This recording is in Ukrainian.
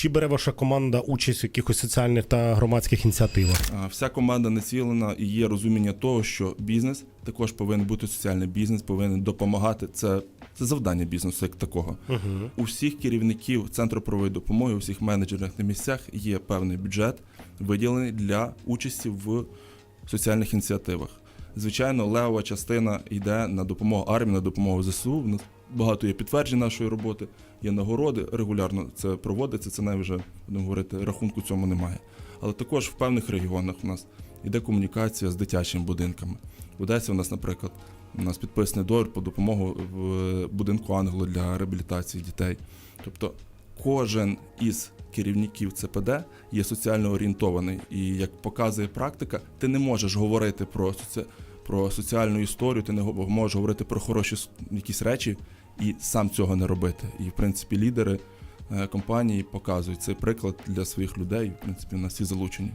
Чи бере ваша команда участь в якихось соціальних та громадських ініціативах? Вся команда націлена і є розуміння того, що бізнес також повинен бути соціальний бізнес, повинен допомагати. Це, це завдання бізнесу як такого. Угу. У всіх керівників центру правової допомоги, у всіх менеджерах на місцях є певний бюджет, виділений для участі в соціальних ініціативах. Звичайно, левова частина йде на допомогу армії, на допомогу ЗСУ. Багато є підтверджень нашої роботи, є нагороди, регулярно це проводиться. Це навіть вже будемо говорити, рахунку цьому немає. Але також в певних регіонах у нас йде комунікація з дитячими будинками. В Одесі у нас, наприклад, у нас підписаний договір по допомогу в будинку Ангелу для реабілітації дітей. Тобто кожен із керівників ЦПД є соціально орієнтований. І як показує практика, ти не можеш говорити про, соці... про соціальну історію, ти не можеш говорити про хороші якісь речі і сам цього не робити. І в принципі лідери е, компанії показують цей приклад для своїх людей. В принципі, у нас всі залучені.